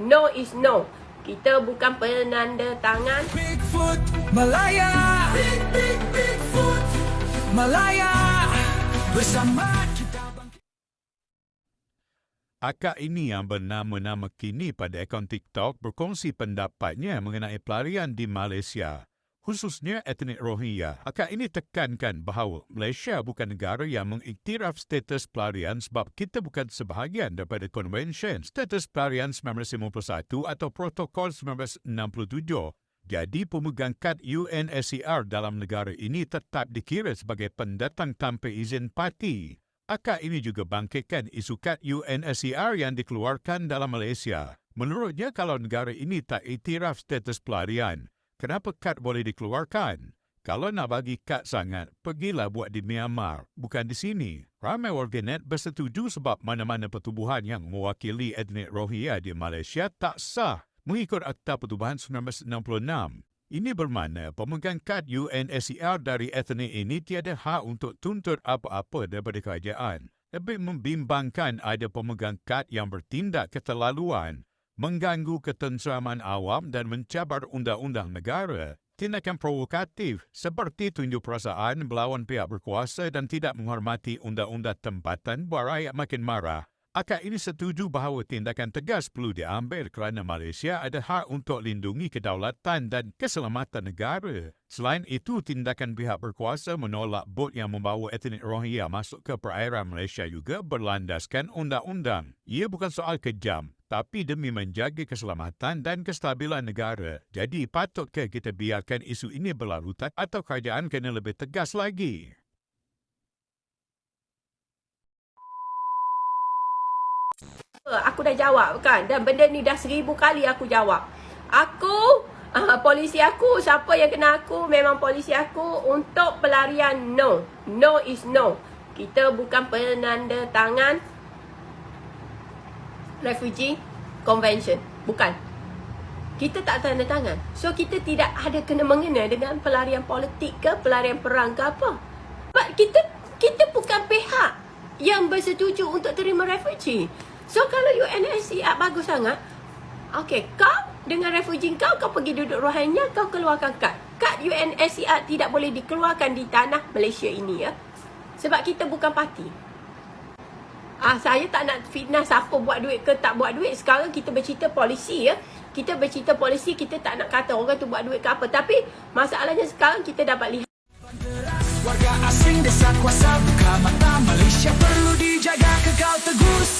No is no. Kita bukan penanda tangan. Bigfoot Malaya Big Big Bigfoot Malaya Bersama kita bangkit Akak ini yang bernama-nama kini pada akaun TikTok berkongsi pendapatnya mengenai pelarian di Malaysia, khususnya etnik Rohingya. Akak ini tekankan bahawa Malaysia bukan negara yang mengiktiraf status pelarian sebab kita bukan sebahagian daripada Konvensyen Status Pelarian 1951 atau Protokol 1967. Jadi pemegang kad UNSCR dalam negara ini tetap dikira sebagai pendatang tanpa izin parti. Akak ini juga bangkitkan isu kad UNSCR yang dikeluarkan dalam Malaysia. Menurutnya kalau negara ini tak iktiraf status pelarian, kenapa kad boleh dikeluarkan? Kalau nak bagi kad sangat, pergilah buat di Myanmar, bukan di sini. Ramai warganet bersetuju sebab mana-mana pertubuhan yang mewakili etnik Rohingya di Malaysia tak sah mengikut Akta Pertubuhan 1966. Ini bermakna pemegang kad UNSCR dari etnik ini tiada hak untuk tuntut apa-apa daripada kerajaan. Lebih membimbangkan ada pemegang kad yang bertindak keterlaluan, mengganggu ketenteraman awam dan mencabar undang-undang negara. Tindakan provokatif seperti tunjuk perasaan melawan pihak berkuasa dan tidak menghormati undang-undang tempatan buat rakyat makin marah. Akak ini setuju bahawa tindakan tegas perlu diambil kerana Malaysia ada hak untuk lindungi kedaulatan dan keselamatan negara. Selain itu, tindakan pihak berkuasa menolak bot yang membawa etnik Rohingya masuk ke perairan Malaysia juga berlandaskan undang-undang. Ia bukan soal kejam, tapi demi menjaga keselamatan dan kestabilan negara. Jadi, patutkah kita biarkan isu ini berlarutan atau kerajaan kena lebih tegas lagi? Aku dah jawab kan dan benda ni dah seribu kali aku jawab. Aku uh, polisi aku siapa yang kena aku memang polisi aku untuk pelarian no. No is no. Kita bukan penanda tangan refugee convention. Bukan. Kita tak tanda tangan. So kita tidak ada kena mengena dengan pelarian politik ke pelarian perang ke apa. Sebab kita kita bukan pihak yang bersetuju untuk terima refugee. So kalau UNSCR bagus sangat, okay, kau dengan refugee kau, kau pergi duduk Rohingya, kau keluarkan kad. Kad UNSCR tidak boleh dikeluarkan di tanah Malaysia ini ya. Sebab kita bukan parti. Ah, saya tak nak fitnah siapa buat duit ke tak buat duit. Sekarang kita bercerita polisi ya. Kita bercerita polisi, kita tak nak kata orang tu buat duit ke apa. Tapi masalahnya sekarang kita dapat lihat Warga asing desa kuasa buka mata Malaysia perlu dijaga kekal teguh